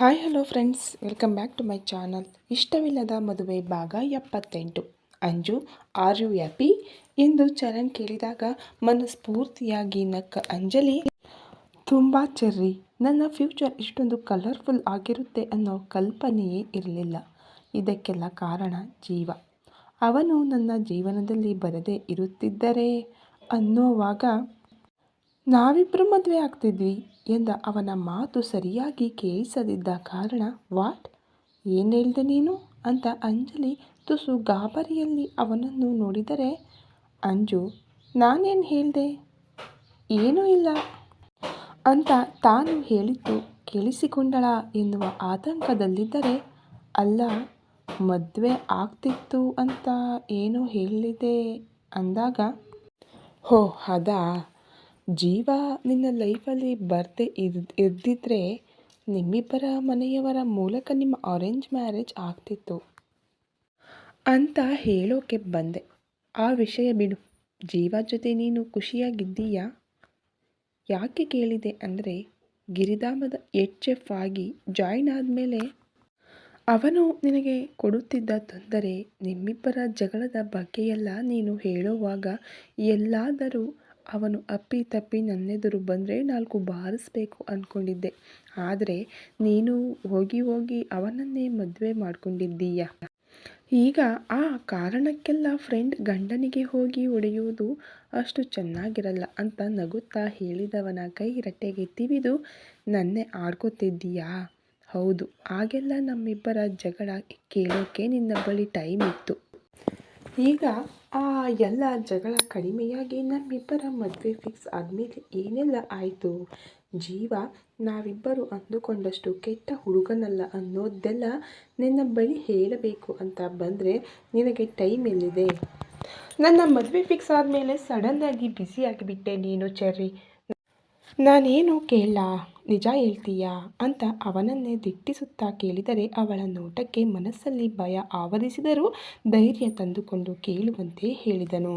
Hi hello friends welcome back to my channel ಇಷ್ಟವಿಲ್ಲದ ಮದುವೆ ಭಾಗ ಎಪ್ಪತ್ತೆಂಟು. ಅಂಜು ಆರ್ ಯು ಹ್ಯಾಪಿ ಎಂದು ಚರಣ್ ಕೇಳಿದಾಗ ಮನಸ್ಫೂರ್ತಿಯಾಗಿ ನಕ್ಕ ಅಂಜಲಿ, ತುಂಬ ಚೆರ್ರಿ. ನನ್ನ ಫ್ಯೂಚರ್ ಇಷ್ಟೊಂದು ಕಲರ್ಫುಲ್ ಆಗಿರುತ್ತೆ ಅನ್ನೋ ಕಲ್ಪನೆಯೇ ಇರಲಿಲ್ಲ. ಇದಕ್ಕೆಲ್ಲ ಕಾರಣ ಜೀವ. ಅವನು ನನ್ನ ಜೀವನದಲ್ಲಿ ಬರದೇ ಇರುತ್ತಿದ್ದರೆ ಅನ್ನೋವಾಗ ನಾವಿಬ್ಬರು ಮದುವೆ ಆಗ್ತಿದ್ವಿ. ಎಂದ ಅವನ ಮಾತು ಸರಿಯಾಗಿ ಕೇಳಿಸದಿದ್ದ ಕಾರಣ, ವಾಟ್? ಏನು ಹೇಳ್ದೆ ನೀನು? ಅಂತ ಅಂಜಲಿ ತುಸು ಗಾಬರಿಯಲ್ಲಿ ಅವನನ್ನು ನೋಡಿದರೆ, ಅಂಜು, ನಾನೇನು ಹೇಳಿದೆ? ಏನೂ ಇಲ್ಲ ಅಂತ ತಾನು ಹೇಳಿದ್ದು ಕೇಳಿಸಿಕೊಂಡಳ ಎನ್ನುವ ಆತಂಕದಲ್ಲಿದ್ದರೆ, ಅಲ್ಲ, ಮದುವೆ ಆಗ್ತಿತ್ತು ಅಂತ ಏನೋ ಹೇಳಿದೆ ಅಂದಾಗ, ಹೋ ಅದಾ ಜೀವ ನಿನ್ನ ಲೈಫಲ್ಲಿ ಬರ್ತೇ ಇರ್ ಇದ್ದಿದ್ರೆ ನಿಮ್ಮಿಬ್ಬರ ಮನೆಯವರ ಮೂಲಕ ನಿಮ್ಮ ಅರೇಂಜ್ ಮ್ಯಾರೇಜ್ ಆಗ್ತಿತ್ತು. ಅಂತ ಹೇಳೋಕೆ ಬಂದೆ. ಆ ವಿಷಯ ಬಿಡು. ಜೀವ ಜೊತೆ ನೀನು ಖುಷಿಯಾಗಿದ್ದೀಯಾ? ಯಾಕೆ ಕೇಳಿದೆ ಅಂದರೆ ಗಿರಿಧಾಮದ ಎಚ್ ಎಫ್ ಆಗಿ ಜಾಯ್ನ್ ಆದಮೇಲೆ ಅವನು ನಿನಗೆ ಕೊಡುತ್ತಿದ್ದ ತೊಂದರೆ ನಿಮ್ಮಿಬ್ಬರ ಜಗಳದ ಬಗ್ಗೆಯೆಲ್ಲ ನೀನು ಹೇಳುವಾಗ ಎಲ್ಲಾದರೂ ಅವನು ಅಪ್ಪಿ ತಪ್ಪಿ ನನ್ನೆದುರು ಬಂದರೆ ನಾಲ್ಕು ಬಾರಿಸ್ಬೇಕು ಅಂದ್ಕೊಂಡಿದ್ದೆ ಆದರೆ ನೀನು ಹೋಗಿ ಹೋಗಿ ಅವನನ್ನೇ ಮದುವೆ ಮಾಡ್ಕೊಂಡಿದ್ದೀಯ? ಈಗ ಆ ಕಾರಣಕ್ಕೆಲ್ಲ ಫ್ರೆಂಡ್ ಗಂಡನಿಗೆ ಹೋಗಿ ಹೊಡೆಯುವುದು ಅಷ್ಟು ಚೆನ್ನಾಗಿರಲ್ಲ ಅಂತ ನಗುತ್ತಾ ಹೇಳಿದವನ ಕೈ ರಟ್ಟೆಗೆ ತಿವಿದು, ನನ್ನೇ ಆಡ್ಕೋತಿದ್ದೀಯಾ? ಹೌದು ಆಗೆಲ್ಲ ನಮ್ಮಿಬ್ಬರ ಜಗಳ ಕೇಳೋಕೆ ನಿನ್ನ ಬಳಿ ಟೈಮ್ ಇತ್ತು. ಈಗ ಆ ಎಲ್ಲ ಜಗಳ ಕಡಿಮೆಯಾಗಿ ನಮ್ಮಿಬ್ಬರ ಮದುವೆ ಫಿಕ್ಸ್ ಆದಮೇಲೆ ಏನೆಲ್ಲ ಆಯಿತು? ಜೀವ, ನಾವಿಬ್ಬರು ಅಂದುಕೊಂಡಷ್ಟು ಕೆಟ್ಟ ಹುಡುಗನಲ್ಲ ಅನ್ನೋದೆಲ್ಲ ನಿನ್ನ ಬಳಿ ಹೇಳಬೇಕು ಅಂತ ಬಂದರೆ ನಿನಗೆ ಟೈಮ್ ಎಲ್ಲಿದೆ? ನನ್ನ ಮದುವೆ ಫಿಕ್ಸ್ ಆದಮೇಲೆ ಸಡನ್ನಾಗಿ ಬ್ಯುಸಿಯಾಗಿಬಿಟ್ಟೆ ನೀನು, ಚೆರ್ರಿ. ನಾನೇನು ಕೇಳ ನಿಜ ಹೇಳ್ತೀಯಾ? ಅಂತ ಅವನನ್ನೇ ದಿಟ್ಟಿಸುತ್ತಾ ಕೇಳಿದರೆ ಅವಳ ನೋಟಕ್ಕೆ ಮನಸ್ಸಲ್ಲಿ ಭಯ ಆವರಿಸಿದರೂ ಧೈರ್ಯ ತಂದುಕೊಂಡು ಕೇಳುವಂತೆ ಹೇಳಿದನು.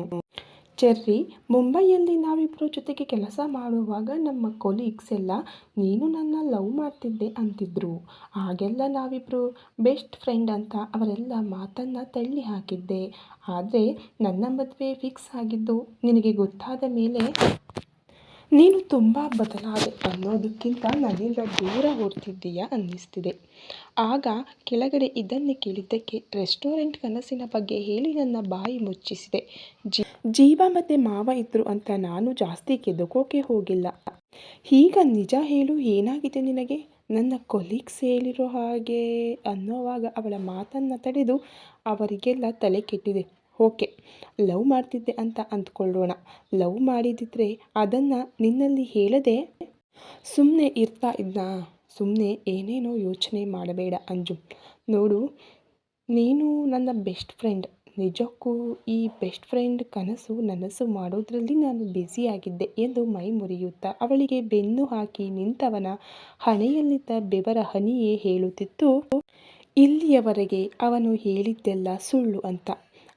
ಚೆರ್ರಿ, ಮುಂಬೈಯಲ್ಲಿ ನಾವಿಬ್ಬರು ಜೊತೆಗೆ ಕೆಲಸ ಮಾಡುವಾಗ ನಮ್ಮ ಕೊಲೀಗ್ಸ್ ಎಲ್ಲ, ನೀನು ನನ್ನ ಲವ್ ಮಾಡ್ತಿದ್ದೆ ಅಂತಿದ್ರು. ಆಗೆಲ್ಲ ನಾವಿಬ್ಬರು ಬೆಸ್ಟ್ ಫ್ರೆಂಡ್ ಅಂತ ಅವರೆಲ್ಲ ಮಾತನ್ನು ತಳ್ಳಿ ಹಾಕಿದ್ದೆ ಆದರೆ ನನ್ನ ಮದುವೆ ಫಿಕ್ಸ್ ಆಗಿದ್ದು ನಿನಗೆ ಗೊತ್ತಾದ ಮೇಲೆ ನೀನು ತುಂಬ ಬದಲಾದೆ ಅನ್ನೋದಕ್ಕಿಂತ ನನ್ನಿಂದ ದೂರ ಹೋಗ್ತಿದ್ದೀಯ ಅನ್ನಿಸ್ತಿದೆ. ಆಗ ಕೆಳಗಡೆ ಇದನ್ನೇ ಕೇಳಿದ್ದಕ್ಕೆ ರೆಸ್ಟೋರೆಂಟ್ ಕನಸಿನ ಬಗ್ಗೆ ಹೇಳಿ ನನ್ನ ಬಾಯಿ ಮುಚ್ಚಿಸಿದೆ. ಜೀವ ಮತ್ತು ಮಾವ ಇದ್ರು ಅಂತ ನಾನು ಜಾಸ್ತಿ ಕೆದಕೋಕೆ ಹೋಗಿಲ್ಲ. ಈಗ ನಿಜ ಹೇಳು ಏನಾಗಿದೆ ನಿನಗೆ? ನನ್ನ ಕೊಲೀಗ್ಸ್ ಹೇಳಿರೋ ಹಾಗೆ ಅನ್ನೋವಾಗ ಅವಳ ಮಾತನ್ನು ತಡೆದು ಅವರಿಗೆಲ್ಲ ತಲೆ ಕೆಟ್ಟಿದೆ. ಓಕೆ, ಲವ್ ಮಾಡ್ತಿದ್ದೆ ಅಂತ ಅಂದ್ಕೊಳ್ಳೋಣ. ಲವ್ ಮಾಡಿದಿದ್ರೆ ಅದನ್ನು ನಿನ್ನಲ್ಲಿ ಹೇಳದೆ ಸುಮ್ಮನೆ ಇರ್ತಾ ಇದ್ದ ಸುಮ್ಮನೆ ಏನೇನೋ ಯೋಚನೆ ಮಾಡಬೇಡ ಅಂಜು. ನೋಡು, ನೀನು ನನ್ನ ಬೆಸ್ಟ್ ಫ್ರೆಂಡ್. ನಿಜಕ್ಕೂ ಈ ಬೆಸ್ಟ್ ಫ್ರೆಂಡ್ ಕನಸು ನನಸು ಮಾಡೋದ್ರಲ್ಲಿ ನಾನು ಬ್ಯುಸಿಯಾಗಿದ್ದೆ ಎಂದು ಮೈ ಮುರಿಯುತ್ತಾ ಅವಳಿಗೆ ಬೆನ್ನು ಹಾಕಿ ನಿಂತವನ ಹಣೆಯಲ್ಲಿದ್ದ ಬೆವರ ಹನಿಯೇ ಹೇಳುತ್ತಿತ್ತು, ಇಲ್ಲಿಯವರೆಗೆ ಅವನು ಹೇಳಿದ್ದೆಲ್ಲ ಸುಳ್ಳು ಅಂತ.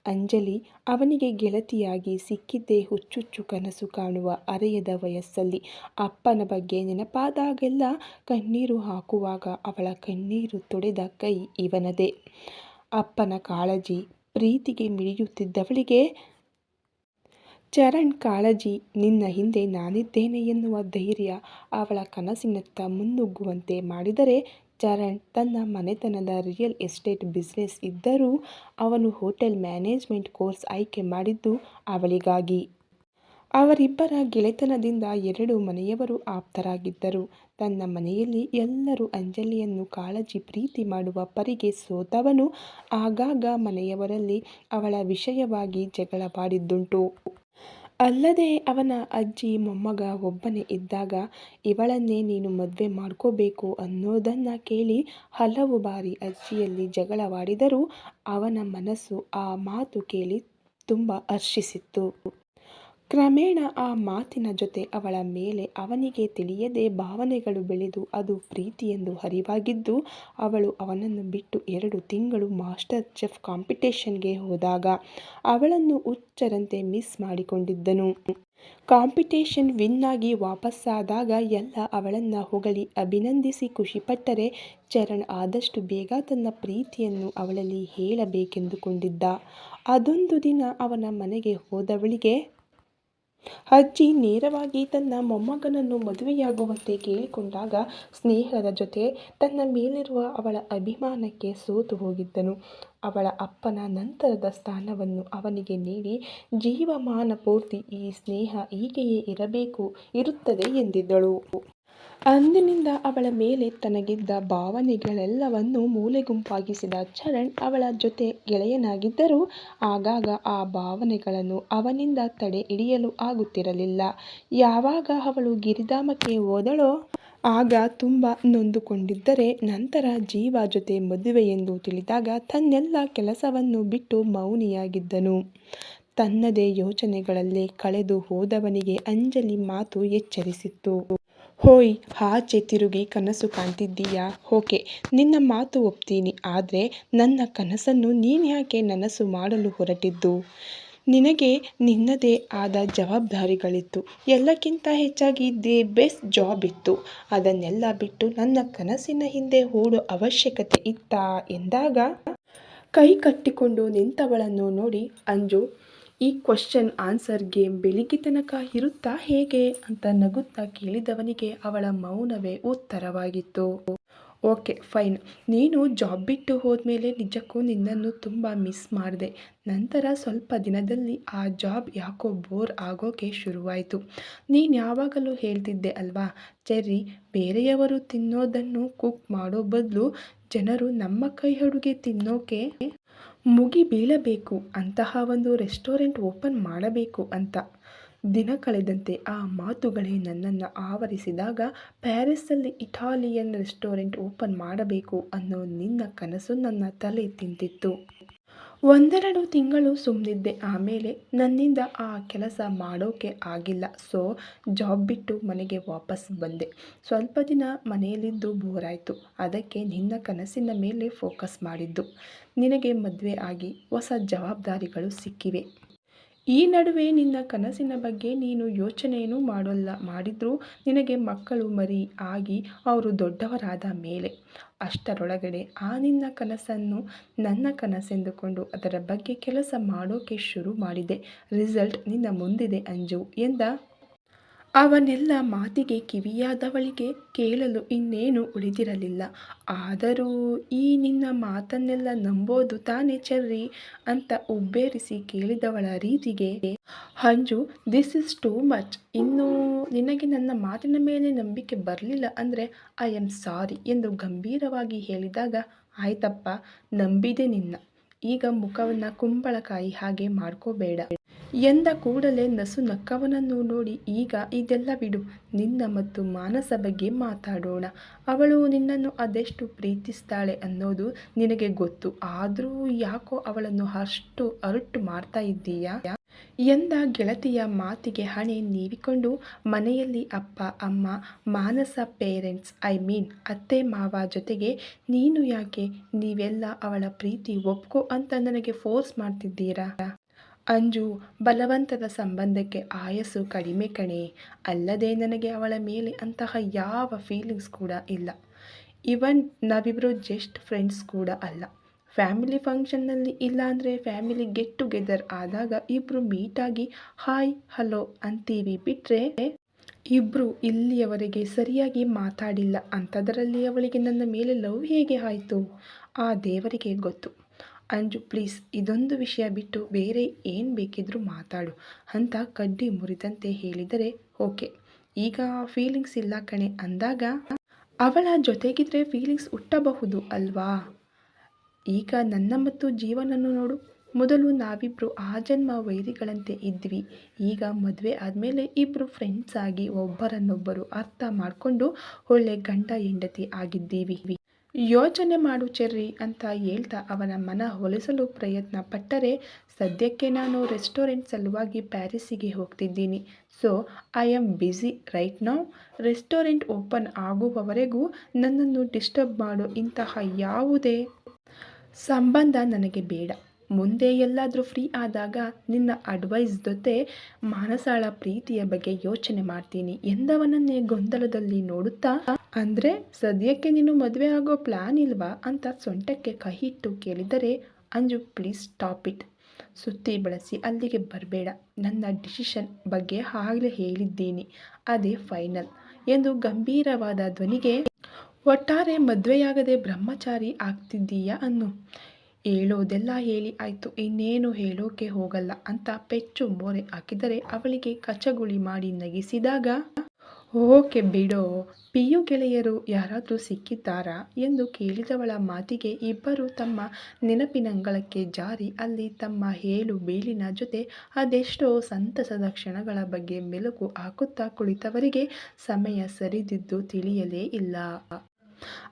ಅಂಜಲಿ ಅವನಿಗೆ ಗೆಳತಿಯಾಗಿ ಸಿಕ್ಕಿದ್ದೇ ಹುಚ್ಚುಚ್ಚು ಕನಸು ಕಾಣುವ ಅರೆಯದ ವಯಸ್ಸಲ್ಲಿ ಅಪ್ಪನ ಬಗ್ಗೆ ನೆನಪಾದಾಗೆಲ್ಲ ಕಣ್ಣೀರು ಹಾಕುವಾಗ ಅವಳ ಕಣ್ಣೀರು ತೊಡೆದ ಕೈ ಇವನದೇ. ಅಪ್ಪನ ಕಾಳಜಿ ಪ್ರೀತಿಗೆ ಮಿಡಿಯುತ್ತಿದ್ದವಳಿಗೆ, ಚರಣ್ ಕಾಳಜಿ ನಿನ್ನ ಹಿಂದೆ ನಾನಿದ್ದೇನೆ ಎನ್ನುವ ಧೈರ್ಯ ಅವಳ ಕನಸಿನತ್ತ ಮುನ್ನುಗ್ಗುವಂತೆ ಮಾಡಿದರೆ ಚರಣ್ ತನ್ನ ಮನೆತನದ ರಿಯಲ್ ಎಸ್ಟೇಟ್ ಬಿಸ್ನೆಸ್ ಇದ್ದರೂ ಅವನು ಹೋಟೆಲ್ ಮ್ಯಾನೇಜ್ಮೆಂಟ್ ಕೋರ್ಸ್ ಆಯ್ಕೆ ಮಾಡಿದ್ದು ಅವಳಿಗಾಗಿ. ಅವರಿಬ್ಬರ ಗೆಳೆತನದಿಂದ ಎರಡು ಮನೆಯವರು ಆಪ್ತರಾಗಿದ್ದರು. ತನ್ನ ಮನೆಯಲ್ಲಿ ಎಲ್ಲರೂ ಅಂಜಲಿಯನ್ನು ಕಾಳಜಿ, ಪ್ರೀತಿ ಮಾಡುವ ಪರಿಗೆ ಸೋತವನು. ಆಗಾಗ ಮನೆಯವರಲ್ಲಿ ಅವಳ ವಿಷಯವಾಗಿ ಜಗಳವಾಡಿದ್ದುಂಟು. ಅಲ್ಲದೆ ಅವನ ಅಜ್ಜಿ ಮೊಮ್ಮಗ ಒಬ್ಬನೇ ಇದ್ದಾಗ ಇವಳನ್ನೇ ನೀನು ಮದುವೆ ಮಾಡ್ಕೋಬೇಕು ಅನ್ನೋದನ್ನು ಕೇಳಿ ಹಲವು ಬಾರಿ ಅಜ್ಜಿಯಲ್ಲಿ ಜಗಳವಾಡಿದರೂ ಅವನ ಮನಸ್ಸು ಆ ಮಾತು ಕೇಳಿ ತುಂಬ ಹರ್ಷಿಸಿತ್ತು. ಕ್ರಮೇಣ ಆ ಮಾತಿನ ಜೊತೆ ಅವಳ ಮೇಲೆ ಅವನಿಗೆ ತಿಳಿಯದೆ ಭಾವನೆಗಳು ಬೆಳೆದು ಅದು ಪ್ರೀತಿಯೆಂದು ಅರಿವಾಗಿದ್ದು ಅವಳು ಅವನನ್ನು ಬಿಟ್ಟು ಎರಡು ತಿಂಗಳು ಮಾಸ್ಟರ್ ಚೆಫ್ ಕಾಂಪಿಟೇಷನ್ಗೆ ಹೋದಾಗ ಅವಳನ್ನು ಹುಚ್ಚರಂತೆ ಮಿಸ್ ಮಾಡಿಕೊಂಡಿದ್ದನು. ಕಾಂಪಿಟೇಷನ್ ವಿನ್ನಾಗಿ ವಾಪಸ್ಸಾದಾಗ ಎಲ್ಲ ಅವಳನ್ನು ಹೊಗಳಿ ಅಭಿನಂದಿಸಿ ಖುಷಿಪಟ್ಟರೆ ಚರಣ್ ಆದಷ್ಟು ಬೇಗ ತನ್ನ ಪ್ರೀತಿಯನ್ನು ಅವಳಲ್ಲಿ ಹೇಳಬೇಕೆಂದುಕೊಂಡಿದ್ದ. ಅದೊಂದು ದಿನ ಅವನ ಮನೆಗೆ ಹೋದವಳಿಗೆ ಅಜ್ಜಿ ನೇರವಾಗಿ ತನ್ನ ಮೊಮ್ಮಗನನ್ನು ಮದುವೆಯಾಗುವಂತೆ ಕೇಳಿಕೊಂಡಾಗ ಸ್ನೇಹದ ಜೊತೆ ತನ್ನ ಮೇಲಿರುವ ಅವಳ ಅಭಿಮಾನಕ್ಕೆ ಸೋತು ಹೋಗಿದ್ದನು. ಅವಳ ಅಪ್ಪನ ನಂತರದ ಸ್ಥಾನವನ್ನು ಅವನಿಗೆ ನೀಡಿ, ಜೀವಮಾನ ಪೂರ್ತಿ ಈ ಸ್ನೇಹ ಹೀಗೆಯೇ ಇರಬೇಕು, ಇರುತ್ತದೆ ಎಂದಿದ್ದಳು. ಅಂದಿನಿಂದ ಅವಳ ಮೇಲೆ ತನಗಿದ್ದ ಭಾವನೆಗಳೆಲ್ಲವನ್ನೂ ಮೂಲೆಗುಂಪಾಗಿಸಿದ ಚರಣ್ ಅವಳ ಜೊತೆ ಗೆಳೆಯನಾಗಿದ್ದರೂ ಆಗಾಗ ಆ ಭಾವನೆಗಳನ್ನು ಅವನಿಂದ ತಡೆ ಹಿಡಿಯಲು ಆಗುತ್ತಿರಲಿಲ್ಲ. ಯಾವಾಗ ಅವಳು ಗಿರಿಧಾಮಕ್ಕೆ ಹೋದಳೋ ಆಗ ತುಂಬ ನೊಂದುಕೊಂಡಿದ್ದರೆ ನಂತರ ಜೀವ ಜೊತೆ ಮದುವೆ ಎಂದು ತಿಳಿದಾಗ ತನ್ನೆಲ್ಲ ಕೆಲಸವನ್ನು ಬಿಟ್ಟು ಮೌನಿಯಾಗಿದ್ದನು. ತನ್ನದೇ ಯೋಚನೆಗಳಲ್ಲೇ ಕಳೆದು ಹೋದವನಿಗೆ ಅಂಜಲಿ ಮಾತು ಎಚ್ಚರಿಸಿತ್ತು. ಹೋಯ್ ಆಚೆ ತಿರುಗಿ ಕನಸು ಕಾಣ್ತಿದ್ದೀಯಾ? ಓಕೆ, ನಿನ್ನ ಮಾತು ಒಪ್ತೀನಿ, ಆದರೆ ನನ್ನ ಕನಸನ್ನು ನೀನ್ಯಾಕೆ ನನಸು ಮಾಡಲು ಹೊರಟಿದ್ದು? ನಿನಗೆ ನಿನ್ನದೇ ಆದ ಜವಾಬ್ದಾರಿಗಳಿತ್ತು. ಎಲ್ಲಕ್ಕಿಂತ ಹೆಚ್ಚಾಗಿ ದಿ ಬೆಸ್ಟ್ ಜಾಬ್ ಇತ್ತು. ಅದನ್ನೆಲ್ಲ ಬಿಟ್ಟು ನನ್ನ ಕನಸಿನ ಹಿಂದೆ ಓಡೋ ಅವಶ್ಯಕತೆ ಇತ್ತಾ? ಎಂದಾಗ ಕೈ ಕಟ್ಟಿಕೊಂಡು ನಿಂತವಳನ್ನು ನೋಡಿ ಅಂಜು ಈ ಕ್ವಶನ್ ಆನ್ಸರ್ ಗೇಮ್ ಬೆಳಿಗ್ಗೆ ತನಕ ಇರುತ್ತಾ ಹೇಗೆ ಅಂತ ನಗುತ್ತಾ ಕೇಳಿದವನಿಗೆ ಅವಳ ಮೌನವೇ ಉತ್ತರವಾಗಿತ್ತು. ಓಕೆ ಫೈನ್ ನೀನು ಜಾಬ್ ಬಿಟ್ಟು ಹೋದ್ಮೇಲೆ ನಿಜಕ್ಕೂ ನಿನ್ನನ್ನು ತುಂಬ ಮಿಸ್ ಮಾಡಿದೆ. ನಂತರ ಸ್ವಲ್ಪ ದಿನದಲ್ಲಿ ಆ ಜಾಬ್ ಯಾಕೋ ಬೋರ್ ಆಗೋಕೆ ಶುರುವಾಯಿತು. ನೀನು ಯಾವಾಗಲೂ ಹೇಳ್ತಿದ್ದೆ ಅಲ್ವಾ? ಚೆರ್ರಿ ಬೇರೆಯವರು ತಿನ್ನೋದನ್ನು ಕುಕ್ ಮಾಡೋ ಬದಲು ಜನರು ನಮ್ಮ ಕೈ ಅಡುಗೆ ತಿನ್ನೋಕೆ ಮುಗಿ ಬೀಳಬೇಕು, ಅಂತಹ ಒಂದು ರೆಸ್ಟೋರೆಂಟ್ ಓಪನ್ ಮಾಡಬೇಕು ಅಂತ. ದಿನ ಕಳೆದಂತೆ ಆ ಮಾತುಗಳೇ ನನ್ನನ್ನು ಆವರಿಸಿದಾಗ ಪ್ಯಾರಿಸ್ಸಲ್ಲಿ ಇಟಾಲಿಯನ್ ರೆಸ್ಟೋರೆಂಟ್ ಓಪನ್ ಮಾಡಬೇಕು ಅನ್ನೋ ನಿನ್ನ ಕನಸು ನನ್ನ ತಲೆ ತಿಂತಿತ್ತು. ಒಂದೆರಡು ತಿಂಗಳು ಸುಮ್ಮನಿದ್ದೆ ಆಮೇಲೆ ನನ್ನಿಂದ ಆ ಕೆಲಸ ಮಾಡೋಕೆ ಆಗಿಲ್ಲ. ಸೊ, ಜಾಬ್ ಬಿಟ್ಟು ಮನೆಗೆ ವಾಪಸ್ ಬಂದೆ. ಸ್ವಲ್ಪ ದಿನ ಮನೆಯಲ್ಲಿದ್ದು ಬೋರಾಯಿತು. ಅದಕ್ಕೆ ನಿನ್ನ ಕನಸಿನ ಮೇಲೆ ಫೋಕಸ್ ಮಾಡಿದ್ದು. ನಿನಗೆ ಮದುವೆ ಆಗಿ ಹೊಸ ಜವಾಬ್ದಾರಿಗಳು ಸಿಕ್ಕಿವೆ. ಈ ನಡುವೆ ನಿನ್ನ ಕನಸಿನ ಬಗ್ಗೆ ನೀನು ಯೋಚನೆಯೂ ಮಾಡೋಲ್ಲ. ಮಾಡಿದರೂ ನಿನಗೆ ಮಕ್ಕಳು ಮರಿ ಆಗಿ ಅವರು ದೊಡ್ಡವರಾದ ಮೇಲೆ ಅಷ್ಟರೊಳಗಡೆ ಆ ನಿನ್ನ ಕನಸನ್ನು ನನ್ನ ಕನಸೆಂದುಕೊಂಡು ಅದರ ಬಗ್ಗೆ ಕೆಲಸ ಮಾಡೋಕೆ ಶುರು ಮಾಡಿದೆ. ರಿಸಲ್ಟ್ ನಿನ್ನ ಮುಂದಿದೆ ಅಂಜು ಎಂದ ಅವನೆಲ್ಲ ಮಾತಿಗೆ ಕಿವಿಯಾದವಳಿಗೆ ಕೇಳಲು ಇನ್ನೇನು ಉಳಿದಿರಲಿಲ್ಲ. ಆದರೂ ಈ ನಿನ್ನ ಮಾತನ್ನೆಲ್ಲ ನಂಬೋದು ತಾನೇ ಚೆರ್ರಿ ಅಂತ ಉಬ್ಬೇರಿಸಿ ಕೇಳಿದವಳ ರೀತಿಗೆ ಹಂಜು ದಿಸ್ ಇಸ್ ಟೂ ಮಚ್ ಇನ್ನು ನಿನಗೆ ನನ್ನ ಮಾತಿನ ಮೇಲೆ ನಂಬಿಕೆ ಬರಲಿಲ್ಲ ಅಂದರೆ ಐ ಆಮ್ ಸಾರಿ ಎಂದು ಗಂಭೀರವಾಗಿ ಹೇಳಿದಾಗ, ಆಯ್ತಪ್ಪ, ನಂಬಿದೆ ನಿನ್ನ. ಈಗ ಮುಖವನ್ನು ಕುಂಬಳಕಾಯಿ ಹಾಗೆ ಮಾಡ್ಕೋಬೇಡ. ಎಂದ ಕೂಡಲೇ ನಸು ನಕ್ಕವನನ್ನು ನೋಡಿ, ಈಗ ಇದೆಲ್ಲ ಬಿಡು, ನಿನ್ನ ಮತ್ತು ಮಾನಸ ಬಗ್ಗೆ ಮಾತಾಡೋಣ. ಅವಳು ನಿನ್ನನ್ನು ಅದೆಷ್ಟು ಪ್ರೀತಿಸ್ತಾಳೆ ಅನ್ನೋದು ನಿನಗೆ ಗೊತ್ತು. ಆದರೂ ಯಾಕೋ ಅವಳನ್ನು ಅಷ್ಟು ಅರಟು ಮಾಡ್ತಾ ಇದ್ದೀಯಾ? ಎಂದ ಗೆಳತಿಯ ಮಾತಿಗೆ ಹಣೆ ನೀವಿಕೊಂಡು, ಮನೆಯಲ್ಲಿ ಅಪ್ಪ, ಅಮ್ಮ, ಮಾನಸ ಪೇರೆಂಟ್ಸ್, ಐ ಮೀನ್ ಅತ್ತೆ, ಮಾವ ಜೊತೆಗೆ ನೀನು ಯಾಕೆ? ನೀವೆಲ್ಲ ಅವಳ ಪ್ರೀತಿ ಒಪ್ಕೋ ಅಂತ ನನಗೆ ಫೋರ್ಸ್ ಮಾಡ್ತಿದ್ದೀರಾ? ಅಂಜು, ಬಲವಂತದ ಸಂಬಂಧಕ್ಕೆ ಆಯಸ್ಸು ಕಡಿಮೆ ಕಣೆ, ಅಲ್ಲದೆ ನನಗೆ ಅವಳ ಮೇಲೆ ಅಂತಹ ಯಾವ ಫೀಲಿಂಗ್ಸ್ ಕೂಡ ಇಲ್ಲ. ಇವನ್ ನಾವಿಬ್ಬರು ಜಸ್ಟ್ ಫ್ರೆಂಡ್ಸ್ ಕೂಡ ಅಲ್ಲ. ಫ್ಯಾಮಿಲಿ ಫಂಕ್ಷನ್ನಲ್ಲಿ ಇಲ್ಲಾಂದರೆ ಫ್ಯಾಮಿಲಿ ಗೆಟ್ ಟುಗೆದರ್ ಆದಾಗ ಇಬ್ಬರು ಮೀಟಾಗಿ ಹಾಯ್ ಹಲೋ ಅಂತೀವಿ. ಬಿಟ್ಟರೆ ಇಬ್ಬರು ಇಲ್ಲಿಯವರೆಗೆ ಸರಿಯಾಗಿ ಮಾತಾಡಿಲ್ಲ. ಅಂಥದ್ರಲ್ಲಿ ಅವಳಿಗೆ ನನ್ನ ಮೇಲೆ ಲವ್ ಹೇಗೆ ಆಯಿತು? ಆ ದೇವರಿಗೆ ಗೊತ್ತು. ಅಂಜು, ಪ್ಲೀಸ್, ಇದೊಂದು ವಿಷಯ ಬಿಟ್ಟು ಬೇರೆ ಏನು ಬೇಕಿದ್ರೂ ಮಾತಾಡು ಅಂತ ಕಡ್ಡಿ ಮುರಿದಂತೆ ಹೇಳಿದರೆ, ಓಕೆ, ಈಗ ಫೀಲಿಂಗ್ಸ್ ಇಲ್ಲ ಕಣೆ. ಅಂದಾಗ, ಅವಳ ಜೊತೆಗಿದ್ರೆ ಫೀಲಿಂಗ್ಸ್ ಹುಟ್ಟಬಹುದು ಅಲ್ವಾ? ಈಗ ನನ್ನ ಮತ್ತು ಜೀವನನ್ನು ನೋಡು. ಮೊದಲು ನಾವಿಬ್ಬರು ಆ ಜನ್ಮ ವೈರಿಗಳಂತೆ ಇದ್ವಿ. ಈಗ ಮದುವೆ ಆದಮೇಲೆ ಇಬ್ಬರು ಫ್ರೆಂಡ್ಸ್ ಆಗಿ ಒಬ್ಬರನ್ನೊಬ್ಬರು ಅರ್ಥ ಮಾಡಿಕೊಂಡು ಒಳ್ಳೆ ಗಂಡ ಹೆಂಡತಿ ಆಗಿದ್ದೀವಿ. ಯೋಚನೆ ಮಾಡು ಚೆರ್ರಿ ಅಂತ ಹೇಳ್ತಾ ಅವನ ಮನ ಹೊಲಿಸಲು ಪ್ರಯತ್ನ ಪಟ್ಟರೆ ಸದ್ಯಕ್ಕೆ ನಾನು ರೆಸ್ಟೋರೆಂಟ್ ಸಲುವಾಗಿ ಪ್ಯಾರಿಸ್ಸಿಗೆ ಹೋಗ್ತಿದ್ದೀನಿ. So I am busy right now restaurant open ಆಗುವವರೆಗೂ ನನ್ನನ್ನು ಡಿಸ್ಟರ್ಬ್ ಮಾಡೋ ಇಂತಹ ಯಾವುದೇ ಸಂಬಂಧ ನನಗೆ ಬೇಡ. ಮುಂದೆ ಎಲ್ಲಾದರೂ ಫ್ರೀ ಆದಾಗ ನಿನ್ನ ಅಡ್ವೈಸ್ ಜೊತೆ ಮಾನಸಾಳ ಪ್ರೀತಿಯ ಬಗ್ಗೆ ಯೋಚನೆ ಮಾಡ್ತೀನಿ ಎಂದವನನ್ನೇ ಗೊಂದಲದಲ್ಲಿ ನೋಡುತ್ತಾ ಅಂದರೆ, ಸದ್ಯಕ್ಕೆ ನೀನು ಮದುವೆ ಆಗೋ ಪ್ಲ್ಯಾನ್ ಇಲ್ವಾ ಅಂತ ಸೊಂಟಕ್ಕೆ ಕೈಯಿಟ್ಟು ಕೇಳಿದರೆ, ಅಂಜು ಪ್ಲೀಸ್ ಸ್ಟಾಪ್ ಇಟ್ ಸುತ್ತಿ ಬಳಸಿ ಅಲ್ಲಿಗೆ ಬರಬೇಡ. ನನ್ನ ಡಿಸಿಷನ್ ಬಗ್ಗೆ ಆಗಲೇ ಹೇಳಿದ್ದೀನಿ. ಅದೇ ಫೈನಲ್ ಎಂದು ಗಂಭೀರವಾದ ಧ್ವನಿಗೆ, ಒಟ್ಟಾರೆ ಮದುವೆಯಾಗದೆ ಬ್ರಹ್ಮಚಾರಿ ಆಗ್ತಿದ್ದೀಯಾ ಅನ್ನು? ಹೇಳೋದೆಲ್ಲ ಹೇಳಿ ಆಯಿತು. ಇನ್ನೇನು ಹೇಳೋಕೆ ಹೋಗಲ್ಲ ಅಂತ ಪೆಚ್ಚು ಮೋರೆ ಹಾಕಿದರೆ ಅವಳಿಗೆ ಕಚಗುಳಿ ಮಾಡಿ ನಗಿಸಿದಾಗ ಓಕೆ ಬಿಡೋ. ಪಿಯು ಗೆಳೆಯರು ಯಾರಾದರೂ ಸಿಕ್ಕಿದ್ದಾರಾ ಎಂದು ಕೇಳಿದವಳ ಮಾತಿಗೆ ಇಬ್ಬರು ತಮ್ಮ ನೆನಪಿನಂಗಳಕ್ಕೆ ಜಾರಿ ಅಲ್ಲಿ ತಮ್ಮ ಹೇಳು ಬೀಳಿನ ಜೊತೆ ಅದೆಷ್ಟೋ ಸಂತಸದ ಕ್ಷಣಗಳ ಬಗ್ಗೆ ಮೆಲುಕು ಹಾಕುತ್ತಾ ಕುಳಿತವರಿಗೆ ಸಮಯ ಸರಿದಿದ್ದು ತಿಳಿಯಲೇ ಇಲ್ಲ.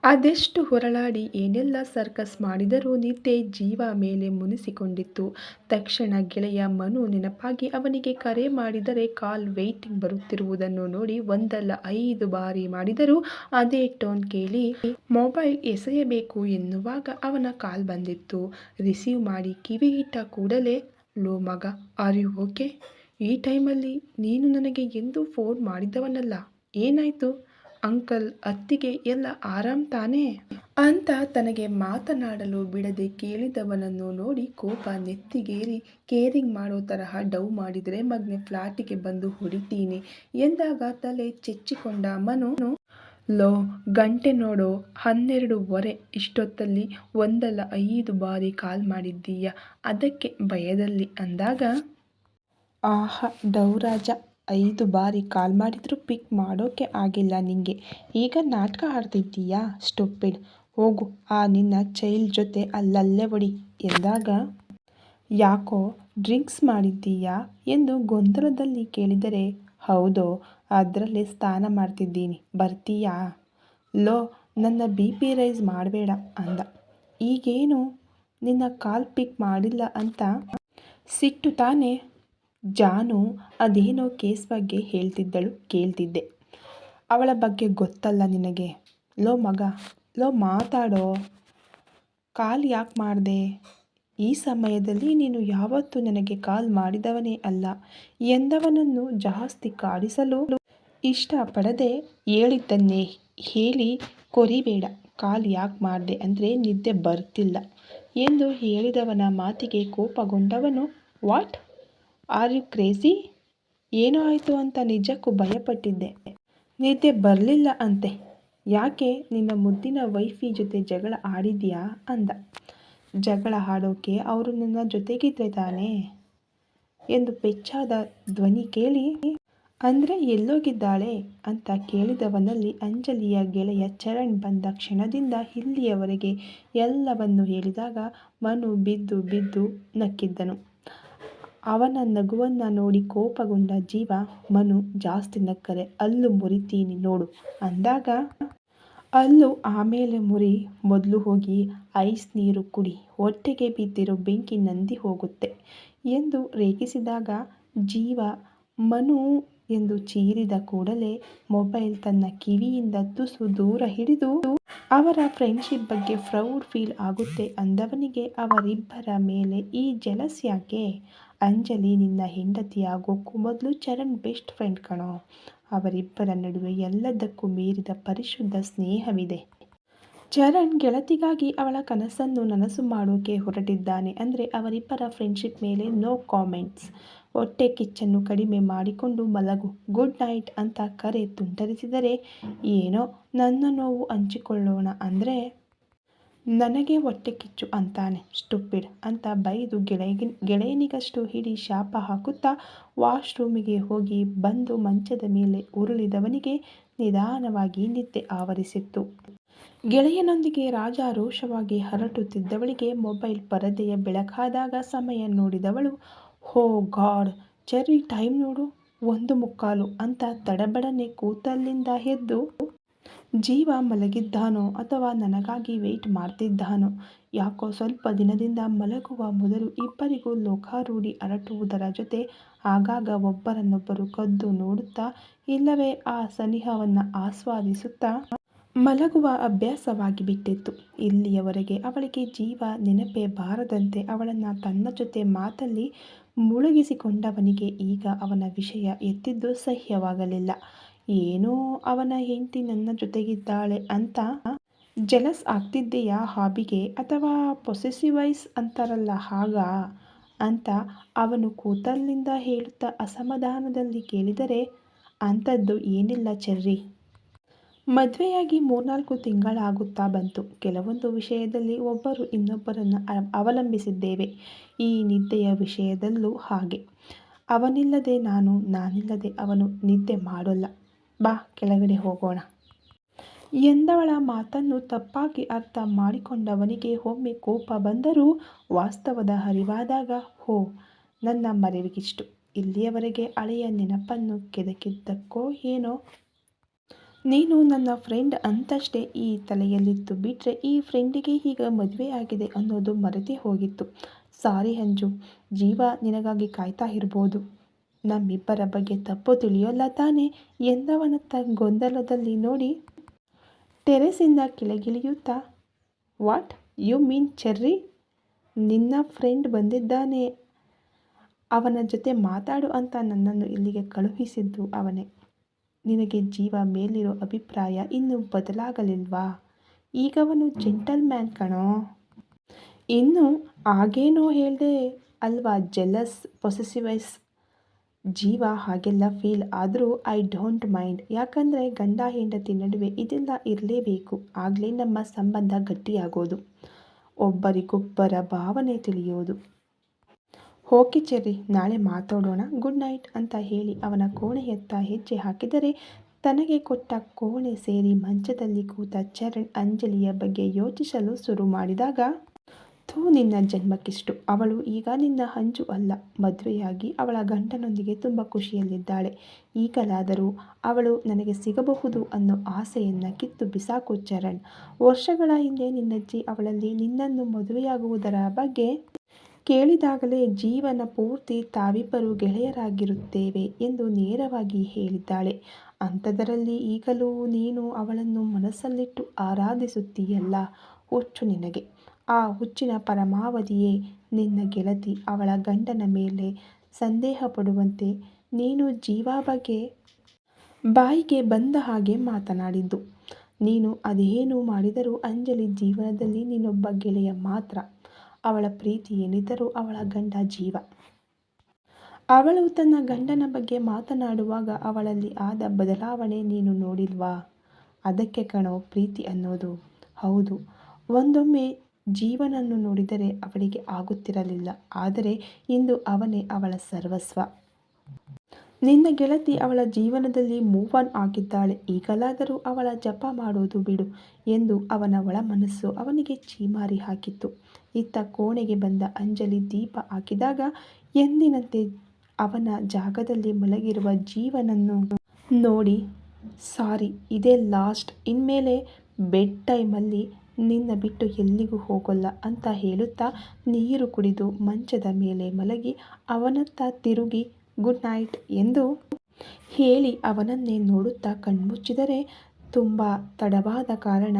ಅದೆಷ್ಟು ಹೊರಳಾಡಿ ಏನೆಲ್ಲ ಸರ್ಕಸ್ ಮಾಡಿದರೂ ನಿದ್ದೆ ಜೀವ ಮೇಲೆ ಮುನಿಸಿಕೊಂಡಿತ್ತು. ತಕ್ಷಣ ಗೆಳೆಯ ಮನು ನೆನಪಾಗಿ ಅವನಿಗೆ ಕರೆ ಮಾಡಿದರೆ ಕಾಲ್ ವೆಯ್ಟಿಂಗ್ ಬರುತ್ತಿರುವುದನ್ನು ನೋಡಿ ಒಂದಲ್ಲ ಐದು ಬಾರಿ ಮಾಡಿದರೂ ಅದೇ ಟೋನ್ ಕೇಳಿ, ಮೊಬೈಲ್ ಎಸೆಯಬೇಕು ಎನ್ನುವಾಗ ಅವನ ಕಾಲ್ ಬಂದಿತ್ತು. ರಿಸೀವ್ ಮಾಡಿ ಕಿವಿ ಇಟ್ಟ ಕೂಡಲೇ, ಲೋ ಮಗ, ಆರ್ ಯು ಓಕೆ? ಈ ಟೈಮಲ್ಲಿ ನೀನು ನನಗೆ ಎಂದೂ ಫೋನ್ ಮಾಡಿದವನಲ್ಲ ಏನಾಯಿತು? ಅಂಕಲ್, ಅತ್ತಿಗೆ ಎಲ್ಲ ಆರಾಮ್ ತಾನೇ? ಅಂತ ತನಗೆ ಮಾತನಾಡಲು ಬಿಡದೆ ಕೇಳಿದವನನ್ನು ನೋಡಿ ಕೋಪ ನೆತ್ತಿಗೇರಿ, ಕೇರಿಂಗ್ ಮಾಡೋ ತರಹ ಡವ್ ಮಾಡಿದರೆ ಮಗ್ನೆ ಫ್ಲಾಟಿಗೆ ಬಂದು ಹೊಡಿತೀನಿ ಎಂದಾಗ ತಲೆ ಚೆಚ್ಚಿಕೊಂಡ ಮನು, ಲೋ, ಗಂಟೆ ನೋಡೋ, ಹನ್ನೆರಡೂವರೆ, ಇಷ್ಟೊತ್ತಲ್ಲಿ ಒಂದಲ್ಲ ಐದು ಬಾರಿ ಕಾಲ್ ಮಾಡಿದ್ದೀಯ, ಅದಕ್ಕೆ ಭಯದಲ್ಲಿ ಅಂದಾಗ, ಆಹಾ ಡೌರಾಜ ಐದು ಬಾರಿ ಕಾಲ್ ಮಾಡಿದರೂ ಪಿಕ್ ಮಾಡೋಕೆ ಆಗಿಲ್ಲ ನಿಂಗೆ. ಈಗ ನಾಟಕ ಆಡ್ತಿದ್ದೀಯಾ, ಸ್ಟುಪಿಡ್? ಹೋಗು, ಆ ನಿನ್ನ ಚೈಲ್ಡ್ ಜೊತೆ ಅಲ್ಲಲ್ಲೇ ಒಡಿ ಎಂದಾಗ, ಯಾಕೋ ಡ್ರಿಂಕ್ಸ್ ಮಾಡಿದ್ದೀಯಾ ಎಂದು ಗೊಂದಲದಲ್ಲಿ ಕೇಳಿದರೆ, ಹೌದು, ಅದರಲ್ಲಿ ಸ್ನಾನ ಮಾಡ್ತಿದ್ದೀನಿ. ಬರ್ತೀಯಾ? ಲೋ, ನನ್ನ ಬಿ ಪಿ ರೈಸ್ ಮಾಡಬೇಡ ಅಂದ. ಈಗೇನು ನಿನ್ನ ಕಾಲ್ ಪಿಕ್ ಮಾಡಿಲ್ಲ ಅಂತ? ಸಿಟ್ಟು ತಾನೇ ಜಾನು ಅದೇನೋ ಕೇಸ್ ಬಗ್ಗೆ ಹೇಳ್ತಿದ್ದಳು, ಕೇಳ್ತಿದ್ದೆ. ಅವಳ ಬಗ್ಗೆ ಗೊತ್ತಲ್ಲ ನಿನಗೆ. ಲೋ ಮಗ, ಲೋ ಮಾತಾಡೋ. ಕಾಲ್ ಯಾಕೆ ಮಾಡಿದೆ? ಈ ಸಮಯದಲ್ಲಿ ನೀನು ಯಾವತ್ತೂ ನನಗೆ ಕಾಲ್ ಮಾಡಿದವನೇ ಅಲ್ಲ. ಎಂದವನನ್ನು ಜಾಸ್ತಿ ಕಾಡಿಸಲು ಇಷ್ಟಪಡದೆ ಹೇಳಿದ್ದನ್ನೇ ಹೇಳಿ ಕೊರಿಬೇಡ. ಕಾಲ್ ಯಾಕೆ ಮಾಡಿದೆ ಅಂದರೆ ನಿದ್ದೆ ಬರ್ತಿಲ್ಲ. ಎಂದು ಹೇಳಿದವನ ಮಾತಿಗೆ ಕೋಪಗೊಂಡವನು, ವಾಟ್? ಆರ್ ಯು ಕ್ರೇಜಿ, ಏನೋ ಆಯಿತು ಅಂತ ನಿಜಕ್ಕೂ ಭಯಪಟ್ಟಿದ್ದೆ. ನಿದ್ದೆ ಬರಲಿಲ್ಲ ಅಂತೆ. ಯಾಕೆ ನಿನ್ನ ಮುದ್ದಿನ ವೈಫಿ ಜೊತೆ ಜಗಳ ಆಡಿದ್ಯಾ ಅಂದ. ಜಗಳ ಆಡೋಕೆ ಅವರು ನನ್ನ ಜೊತೆಗಿದ್ರೆ ತಾನೇ? ಎಂದು ಪೆಚ್ಚಾದ ಧ್ವನಿ ಕೇಳಿ, ಅಂದರೆ ಎಲ್ಲೋಗಿದ್ದಾಳೆ ಅಂತ ಕೇಳಿದವನಲ್ಲಿ ಅಂಜಲಿಯ ಗೆಳೆಯ ಚರಣ್ ಬಂದ ಕ್ಷಣದಿಂದ ಇಲ್ಲಿಯವರೆಗೆ ಎಲ್ಲವನ್ನು ಹೇಳಿದಾಗ ಮನು ಬಿದ್ದು ಬಿದ್ದು ನಕ್ಕಿದ್ದನು. ಅವನ ನಗುವನ್ನು ನೋಡಿ ಕೋಪಗೊಂಡ ಜೀವ, ಮನು ಜಾಸ್ತಿ ನಕ್ಕರೆ, ಅಲ್ಲು ಮುರಿತೀನಿ ನೋಡು ಅಂದಾಗ, ಅಲ್ಲು ಆಮೇಲೆ ಮುರಿ, ಮೊದಲು ಹೋಗಿ ಐಸ್ ನೀರು ಕುಡಿ, ಹೊಟ್ಟೆಗೆ ಬಿದ್ದಿರೋ ಬೆಂಕಿ ನಂದಿ ಹೋಗುತ್ತೆ ಎಂದು ರೇಗಿಸಿದಾಗ, ಜೀವ, ಮನು ಎಂದು ಚೀರಿದ ಕೂಡಲೇ ಮೊಬೈಲ್ ತನ್ನ ಕಿವಿಯಿಂದ ತುಸು ದೂರ ಹಿಡಿದು, ಅವರ ಫ್ರೆಂಡ್ಶಿಪ್ ಬಗ್ಗೆ ಫ್ರೌಡ್ ಫೀಲ್ ಆಗುತ್ತೆ ಅಂದವನಿಗೆ ಅವರಿಬ್ಬರ ಮೇಲೆ ಈ ಜಲಸ್ ಯಾಕೆ ಅಂಜಲಿ ನಿನ್ನ ಹೆಂಡತಿಯಾಗೋಕ್ಕೂ ಮೊದಲು ಚರಣ್ ಬೆಸ್ಟ್ ಫ್ರೆಂಡ್ ಕಣೋ. ಅವರಿಬ್ಬರ ನಡುವೆ ಎಲ್ಲದಕ್ಕೂ ಮೀರಿದ ಪರಿಶುದ್ಧ ಸ್ನೇಹವಿದೆ. ಚರಣ್ ಗೆಳತಿಗಾಗಿ ಅವಳ ಕನಸನ್ನು ನನಸು ಮಾಡೋಕೆ ಹೊರಟಿದ್ದಾನೆ ಅಂದರೆ ಅವರಿಬ್ಬರ ಫ್ರೆಂಡ್ಶಿಪ್ ಮೇಲೆ ನೋ ಕಾಮೆಂಟ್ಸ್ ಹೊಟ್ಟೆ ಕಿಚ್ಚನ್ನು ಕಡಿಮೆ ಮಾಡಿಕೊಂಡು ಮಲಗು ಗುಡ್ ನೈಟ್ ಅಂತ ಕರೆ ತುಂಟರಿಸಿದರೆ ಏನೋ ನನ್ನ ನೋವು ಹಂಚಿಕೊಳ್ಳೋಣ ಅಂದರೆ ನನಗೆ ಹೊಟ್ಟೆ ಕಿಚ್ಚು ಅಂತಾನೆ. ಸ್ಟುಪಿಡ್ ಅಂತ ಬೈದು ಗೆಳೆಯ ಗೆಳೆಯನಿಗಷ್ಟು ಹಿಡಿ ಶಾಪ ಹಾಕುತ್ತಾ ವಾಶ್ರೂಮಿಗೆ ಹೋಗಿ ಬಂದು ಮಂಚದ ಮೇಲೆ ಉರುಳಿದವನಿಗೆ ನಿಧಾನವಾಗಿ ನಿದ್ದೆ ಆವರಿಸಿತ್ತು. ಗೆಳೆಯನೊಂದಿಗೆ ರಾಜಾರೋಷವಾಗಿ ಹರಟುತ್ತಿದ್ದವಳಿಗೆ ಮೊಬೈಲ್ ಪರದೆಯ ಬೆಳಕಾದಾಗ ಸಮಯ ನೋಡಿದವಳು, ಹೋ ಗಾಡ್, ಚೆರ್ರಿ ಟೈಮ್ ನೋಡು, ಒಂದು ಮುಕ್ಕಾಲು ಅಂತ ತಡಬಡನೆ ಕೂತಲ್ಲಿಂದ ಎದ್ದು ಜೀವ ಮಲಗಿದ್ದಾನೋ ಅಥವಾ ನನಗಾಗಿ ವೆಯ್ಟ್ ಮಾಡ್ತಿದ್ದಾನೋ? ಯಾಕೋ ಸ್ವಲ್ಪ ದಿನದಿಂದ ಮಲಗುವ ಮೊದಲು ಇಬ್ಬರಿಗೂ ಲೋಕಾರೂಢಿ ಅರಟುವುದರ ಜೊತೆ ಆಗಾಗ ಒಬ್ಬರನ್ನೊಬ್ಬರು ಕದ್ದು ನೋಡುತ್ತಾ, ಇಲ್ಲವೇ ಆ ಸನಿಹವನ್ನು ಆಸ್ವಾದಿಸುತ್ತಾ? ಮಲಗುವ ಅಭ್ಯಾಸವಾಗಿ ಬಿಟ್ಟಿತ್ತು. ಇಲ್ಲಿಯವರೆಗೆ ಅವಳಿಗೆ ಜೀವ ನೆನಪೇ ಬಾರದಂತೆ ಅವಳನ್ನು ತನ್ನ ಜೊತೆ ಮಾತಲ್ಲಿ ಮುಳುಗಿಸಿಕೊಂಡವನಿಗೆ ಈಗ ಅವನ ವಿಷಯ ಎತ್ತಿದ್ದು ಸಹ್ಯವಾಗಲಿಲ್ಲ. ಏನೋ ಅವನ ಹೆಂಡತಿ ನನ್ನ ಜೊತೆಗಿದ್ದಾಳೆ ಅಂತ ಜೆಲಸ್ ಆಗ್ತಿದ್ದೀಯಾ ಹಾಬಿಗೆ? ಅಥವಾ ಪೊಸೆಸಿವೈಸ್ ಅಂತಾರಲ್ಲ ಹಾಗ? ಅಂತ ಅವನು ಕೂತಲ್ಲಿಂದ ಹೇಳುತ್ತಾ ಅಸಮಾಧಾನದಲ್ಲಿ ಕೇಳಿದರೆ, ಅಂಥದ್ದು ಏನಿಲ್ಲ ಚೆರ್ರಿ. ಮದುವೆಯಾಗಿ ಮೂರ್ನಾಲ್ಕು ತಿಂಗಳಾಗುತ್ತಾ ಬಂತು. ಕೆಲವೊಂದು ವಿಷಯದಲ್ಲಿ ಒಬ್ಬರು ಇನ್ನೊಬ್ಬರನ್ನು ಅವಲಂಬಿಸಿದ್ದೇವೆ. ಈ ನಿದ್ದೆಯ ವಿಷಯದಲ್ಲೂ ಹಾಗೆ. ಅವನಿಲ್ಲದೆ ನಾನು, ನಾನಿಲ್ಲದೆ ಅವನು ನಿದ್ದೆ ಮಾಡೋಲ್ಲ. ಬಾ, ಕೆಳಗಡೆ ಹೋಗೋಣ. ಎಂದವಳ ಮಾತನ್ನು ತಪ್ಪಾಗಿ ಅರ್ಥ ಮಾಡಿಕೊಂಡವನಿಗೆ ಒಮ್ಮೆ ಕೋಪ ಬಂದರೂ ವಾಸ್ತವದ ಅರಿವಾದಾಗ ಹೋ, ನನ್ನ ಮರೆವಿಗಿಷ್ಟು. ಇಲ್ಲಿಯವರೆಗೆ ಹಳೆಯ ನೆನಪನ್ನು ಕೆದಕಿದ್ದಕ್ಕೋ ಏನೋ. ನೀನು ನನ್ನ ಫ್ರೆಂಡ್ ಅಂತಷ್ಟೇ, ಈ ತಲೆಯಲ್ಲಿತ್ತು ಬಿಟ್ಟರೆ ಈ ಫ್ರೆಂಡಿಗೆ ಈಗ ಮದುವೆ ಆಗಿದೆ ಅನ್ನೋದು ಮರೆತೇ ಹೋಗಿತ್ತು. ಸಾರಿ ಅಂಜು, ಜೀವ ನಿನಗಾಗಿ ಕಾಯ್ತಾ ಇರ್ಬೋದು. ನಮ್ಮಿಬ್ಬರ ಬಗ್ಗೆ ತಪ್ಪು ತಿಳಿಯೋಲ್ಲ ತಾನೆ ಎಂದವನತ್ತ ಗೊಂದಲದಲ್ಲಿ ನೋಡಿ ಟೆರೆಸಿಂದ ಕೆಳಗಿಳಿಯುತ್ತಾ ವಾಟ್? You mean Cherry? ನಿನ್ನ ಫ್ರೆಂಡ್ ಬಂದಿದ್ದಾನೆ. ಅವನ ಜೊತೆ ಮಾತಾಡು ಅಂತ ನನ್ನನ್ನು ಇಲ್ಲಿಗೆ ಕಳುಹಿಸಿದ್ದು ಅವನೇ. ನಿನಗೆ ಜೀವ ಮೇಲಿರೋ ಅಭಿಪ್ರಾಯ ಇನ್ನೂ ಬದಲಾಗಲಿಲ್ವಾ? ಈಗವನು ಜೆಂಟಲ್ಮ್ಯಾನ್ ಕಣೋ. ಇನ್ನು ಆಗೇನೋ ಹೇಳಿದೆ, ಅಲ್ವಾ? ಜೆಲಸ್, ಪೊಸೆಸಿವೈಸ್ ಜೀವ ಹಾಗೆಲ್ಲ ಫೀಲ್ ಆದರೂ ಐ ಡೋಂಟ್ ಮೈಂಡ್ ಯಾಕಂದರೆ ಗಂಡ ಹೆಂಡತಿ ನಡುವೆ ಇದೆಲ್ಲ ಇರಲೇಬೇಕು. ಆಗಲೇ ನಮ್ಮ ಸಂಬಂಧ ಗಟ್ಟಿಯಾಗೋದು. ಒಬ್ಬರಿಗೊಬ್ಬರ ಭಾವನೆ ತಿಳಿಯೋದು. ಓಕೆ ಚೆರ್ರಿ, ನಾಳೆ ಮಾತಾಡೋಣ ಗುಡ್ ನೈಟ್ ಅಂತ ಹೇಳಿ ಅವನ ಕೋಣೆಯತ್ತ ಹೆಜ್ಜೆ ಹಾಕಿದರೆ ತನಗೆ ಕೊಟ್ಟ ಕೋಣೆ ಸೇರಿ ಮಂಚದಲ್ಲಿ ಕೂತ ಚರಣ್, ಅಂಜಲಿಯ ಬಗ್ಗೆ ಯೋಚಿಸಲು ಶುರು ಮಾಡಿದಾಗ ಥೂ ನಿನ್ನ ಜನ್ಮಕ್ಕಿಷ್ಟು. ಅವಳು ಈಗ ನಿನ್ನ ಹಂಚು ಅಲ್ಲ. ಮದುವೆಯಾಗಿ ಅವಳ ಗಂಟನೊಂದಿಗೆ ತುಂಬ ಖುಷಿಯಲ್ಲಿದ್ದಾಳೆ. ಈಗಲಾದರೂ ಅವಳು ನನಗೆ ಸಿಗಬಹುದು ಅನ್ನೋ ಆಸೆಯನ್ನು ಕಿತ್ತು ಬಿಸಾಕು ಚರಣ್. ವರ್ಷಗಳ ಹಿಂದೆ ನಿನ್ನಜ್ಜಿ ಅವಳಲ್ಲಿ ನಿನ್ನನ್ನು ಮದುವೆಯಾಗುವುದರ ಬಗ್ಗೆ ಕೇಳಿದಾಗಲೇ ಜೀವನ ಪೂರ್ತಿ ತಾವಿಬ್ಬರು ಗೆಳೆಯರಾಗಿರುತ್ತೇವೆ ಎಂದು ನೇರವಾಗಿ ಹೇಳಿದ್ದಾಳೆ. ಅಂಥದರಲ್ಲಿ ಈಗಲೂ ನೀನು ಅವಳನ್ನು ಮನಸ್ಸಲ್ಲಿಟ್ಟು ಆರಾಧಿಸುತ್ತೀಯಲ್ಲ. ಹುಚ್ಚು ನಿನಗೆ. ಆ ಹುಚ್ಚಿನ ಪರಮಾವಧಿಯೇ ನಿನ್ನ ಗೆಳತಿ ಅವಳ ಗಂಡನ ಮೇಲೆ ಸಂದೇಹ ಪಡುವಂತೆ ನೀನು ಜೀವ ಬಗ್ಗೆ ಬಾಯಿಗೆ ಬಂದ ಹಾಗೆ ಮಾತನಾಡಿದ್ದು. ನೀನು ಅದೇನು ಮಾಡಿದರೂ ಅಂಜಲಿ ಜೀವನದಲ್ಲಿ ನೀನೊಬ್ಬ ಗೆಳೆಯ ಮಾತ್ರ. ಅವಳ ಪ್ರೀತಿ ಏನಿದ್ದರೂ ಅವಳ ಗಂಡ ಜೀವ. ಅವಳು ತನ್ನ ಗಂಡನ ಬಗ್ಗೆ ಮಾತನಾಡುವಾಗ ಅವಳಲ್ಲಿ ಆದ ಬದಲಾವಣೆ ನೀನು ನೋಡಿಲ್ವಾ? ಅದಕ್ಕೆ ಕಣೋ ಪ್ರೀತಿ ಅನ್ನೋದು. ಹೌದು, ಒಂದೊಮ್ಮೆ ಜೀವನನ್ನು ನೋಡಿದರೆ ಅವಳಿಗೆ ಆಗುತ್ತಿರಲಿಲ್ಲ. ಆದರೆ ಇಂದು ಅವನೇ ಅವಳ ಸರ್ವಸ್ವ. ನಿನ್ನ ಗೆಳತಿ ಅವಳ ಜೀವನದಲ್ಲಿ ಮೂವ್ ಆನ್ ಆಗಿದ್ದಾಳೆ. ಈಗಲಾದರೂ ಅವಳ ಜಪ ಮಾಡೋದು ಬಿಡು ಎಂದು ಅವನ ಒಳ ಮನಸ್ಸು ಅವನಿಗೆ ಚೀಮಾರಿ ಹಾಕಿತ್ತು. ಇತ್ತ ಕೋಣೆಗೆ ಬಂದ ಅಂಜಲಿ ದೀಪ ಹಾಕಿದಾಗ ಎಂದಿನಂತೆ ಅವನ ಜಾಗದಲ್ಲಿ ಮಲಗಿರುವ ಜೀವನನ್ನು ನೋಡಿ, ಸಾರಿ, ಇದೇ ಲಾಸ್ಟ್. ಇನ್ಮೇಲೆ ಬೆಡ್ ಟೈಮಲ್ಲಿ ನಿನ್ನ ಬಿಟ್ಟು ಎಲ್ಲಿಗೂ ಹೋಗೋಲ್ಲ ಅಂತ ಹೇಳುತ್ತಾ ನೀರು ಕುಡಿದು ಮಂಚದ ಮೇಲೆ ಮಲಗಿ ಅವನತ್ತ ತಿರುಗಿ, ಗುಡ್ ನೈಟ್ ಎಂದು ಹೇಳಿ ಅವನನ್ನೇ ನೋಡುತ್ತಾ ಕಣ್ಮುಚ್ಚಿದರೆ ತುಂಬ ತಡವಾದ ಕಾರಣ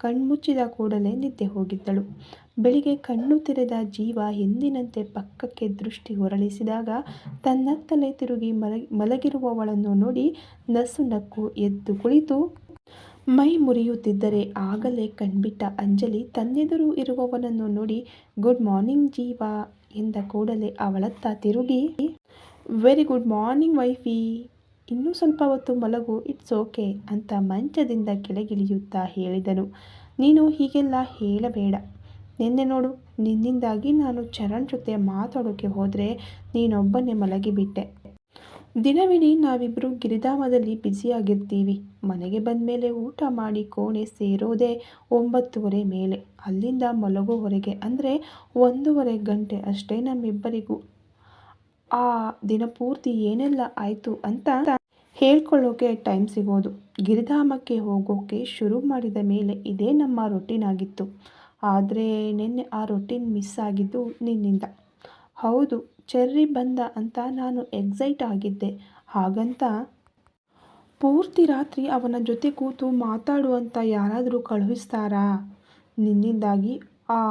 ಕಣ್ಮುಚ್ಚಿದ ಕೂಡಲೇ ನಿದ್ದೆ ಹೋಗಿದ್ದಳು. ಬೆಳಿಗ್ಗೆ ಕಣ್ಣು ತೆರೆದ ಜೀವ ಎಂದಿನಂತೆ ಪಕ್ಕಕ್ಕೆ ದೃಷ್ಟಿ ಹೊರಳಿಸಿದಾಗ ತನ್ನತ್ತಲೇ ತಿರುಗಿ ಮಲ, ಮಲಗಿರುವವಳನ್ನು ನೋಡಿ ನಸು ನಕ್ಕು ಎದ್ದು ಕುಳಿತು ಮೈ ಮುರಿಯುತ್ತಿದ್ದರೆ ಆಗಲೇ ಕಣ್ಬಿಟ್ಟ ಅಂಜಲಿ ತನ್ನೆದುರು ಇರುವವನನ್ನು ನೋಡಿ, ಗುಡ್ ಮಾರ್ನಿಂಗ್ ಜೀವ ಎಂದ ಕೂಡಲೇ ಅವಳತ್ತ ತಿರುಗಿ, ವೆರಿ ಗುಡ್ ಮಾರ್ನಿಂಗ್ ವೈಫಿ, ಇನ್ನೂ ಸ್ವಲ್ಪ ಹೊತ್ತು ಮಲಗು, ಇಟ್ಸ್ ಓಕೆ ಅಂತ ಮಂಚದಿಂದ ಕೆಳಗಿಳಿಯುತ್ತಾ ಹೇಳಿದನು. ನೀನು ಹೀಗೆಲ್ಲ ಹೇಳಬೇಡ. ನಿನ್ನೆ ನೋಡು, ನಿನ್ನಿಂದಾಗಿ ನಾನು ಚರಣ್ ಜೊತೆ ಮಾತಾಡೋಕ್ಕೆ ಹೋದರೆ ನೀನೊಬ್ಬನೇ ಮಲಗಿಬಿಟ್ಟೆ. ದಿನವಿಡೀ ನಾವಿಬ್ಬರು ಗಿರಿಧಾಮದಲ್ಲಿ ಬ್ಯುಸಿಯಾಗಿರ್ತೀವಿ. ಮನೆಗೆ ಬಂದ ಮೇಲೆ ಊಟ ಮಾಡಿ ಕೋಣೆ ಸೇರೋದೇ ಒಂಬತ್ತುವರೆ ಮೇಲೆ. ಅಲ್ಲಿಂದ ಮಲಗುವವರೆಗೆ ಅಂದರೆ ಒಂದೂವರೆ ಗಂಟೆ ಅಷ್ಟೇ ನಮ್ಮಿಬ್ಬರಿಗೂ. ಆ ದಿನ ಪೂರ್ತಿ ಏನೆಲ್ಲ ಆಯಿತು ಅಂತ ಹೇಳ್ಕೊಳ್ಳೋಕೆ ಟೈಮ್ ಸಿಗೋದು. ಗಿರಿಧಾಮಕ್ಕೆ ಹೋಗೋಕೆ ಶುರು ಮಾಡಿದ ಮೇಲೆ ಇದೇ ನಮ್ಮ ರೊಟೀನ್ ಆಗಿತ್ತು. ಆದರೆ ನಿನ್ನೆ ಆ ರೊಟೀನ್ ಮಿಸ್ ಆಗಿದ್ದು ನಿನ್ನಿಂದ. ಹೌದು ಚೆರ್ರಿ ಬಂದ ಅಂತ ನಾನು ಎಕ್ಸೈಟ್ ಆಗಿದ್ದೆ. ಹಾಗಂತ? ಪೂರ್ತಿ ರಾತ್ರಿ ಅವನ ಜೊತೆ ಕೂತು ಮಾತಾಡುವಂಥ ಯಾರಾದರೂ ಕಳುಹಿಸ್ತಾರಾ? ನಿನ್ನಿಂದಾಗಿ ಆ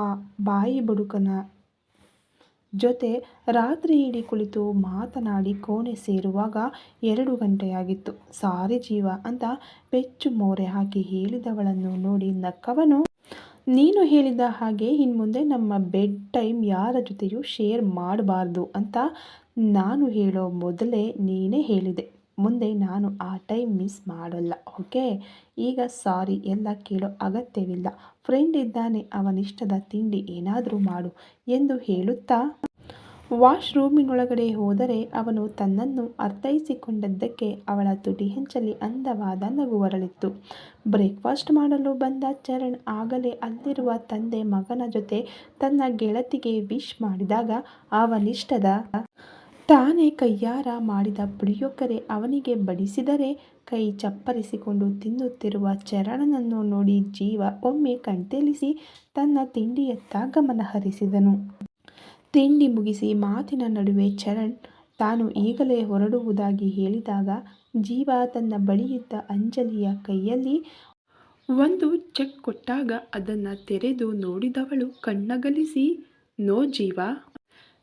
ಬಾಯಿ ಬಡುಕನ ಜೊತೆ ರಾತ್ರಿ ಇಡಿ ಕುಳಿತು ಮಾತನಾಡಿ ಕೋಣೆ ಸೇರುವಾಗ ಎರಡು ಗಂಟೆಯಾಗಿತ್ತು. ಸಾರಿ ಜೀವ ಅಂತ ಪೆಚ್ಚು ಮೋರೆ ಹಾಕಿ ಹೇಳಿದವಳನ್ನು ನೋಡಿ ನಕ್ಕವನು ನೀನು ಹೇಳಿದ ಹಾಗೆ ಇನ್ಮುಂದೆ ನಮ್ಮ ಬೆಡ್ ಟೈಮ್ ಯಾರ ಜೊತೆಯೂ ಶೇರ್ ಮಾಡಬಾರ್ದು ಅಂತ ನಾನು ಹೇಳೋ ಮೊದಲೇ ನೀನೇ ಹೇಳಿದೆ. ಮುಂದೆ ನಾನು ಆ ಟೈಮ್ ಮಿಸ್ ಮಾಡಲ್ಲ, ಓಕೆ? ಈಗ ಸಾರಿ, ಎಲ್ಲ ಕೇಳೋ ಅಗತ್ಯವಿಲ್ಲ. ಫ್ರೆಂಡ್ ಇದ್ದಾನೆ, ಅವನಿಷ್ಟದ ತಿಂಡಿ ಏನಾದರೂ ಮಾಡು ಎಂದು ಹೇಳುತ್ತಾ ವಾಶ್ರೂಮಿನೊಳಗಡೆ ಹೋದರೆ ಅವನು ತನ್ನನ್ನು ಅರ್ಥೈಸಿಕೊಂಡದ್ದಕ್ಕೆ ಅವಳ ತುಟಿ ಹೆಂಚಲಿ ಅಂದವಾದ ನಗು ಹೊರಳಿತ್ತು ಬ್ರೇಕ್ಫಾಸ್ಟ್ ಮಾಡಲು ಬಂದ ಚರಣ್ ಆಗಲೇ ಅಲ್ಲಿರುವ ತಂದೆ ಮಗನ ಜೊತೆ ತನ್ನ ಗೆಳತಿಗೆ ವಿಶ್ ಮಾಡಿದಾಗ ಅವನಿಷ್ಟದ ತಾನೇ ಕೈಯಾರ ಮಾಡಿದ ಪುಳಿಯೊಕ್ಕರೆ ಅವನಿಗೆ ಬಡಿಸಿದರೆ ಕೈ ಚಪ್ಪರಿಸಿಕೊಂಡು ತಿನ್ನುತ್ತಿರುವ ಚರಣನನ್ನು ನೋಡಿ ಜೀವ ಒಮ್ಮೆ ಕಣ್ತೆಲಿಸಿ ತನ್ನ ತಿಂಡಿಯತ್ತ ಗಮನ ಹರಿಸಿದನು ತಿಂಡಿ ಮುಗಿಸಿ ಮಾತಿನ ನಡುವೆ ಚರಣ್ ತಾನು ಈಗಲೇ ಹೊರಡುವುದಾಗಿ ಹೇಳಿದಾಗ ಜೀವ ತನ್ನ ಬಳಿಯಿದ್ದ ಅಂಜಲಿಯ ಕೈಯಲ್ಲಿ ಒಂದು ಚೆಕ್ ಕೊಟ್ಟಾಗ ಅದನ್ನು ತೆರೆದು ನೋಡಿದವಳು ಕಣ್ಣಗಲಿಸಿ, ನೋ ಜೀವ,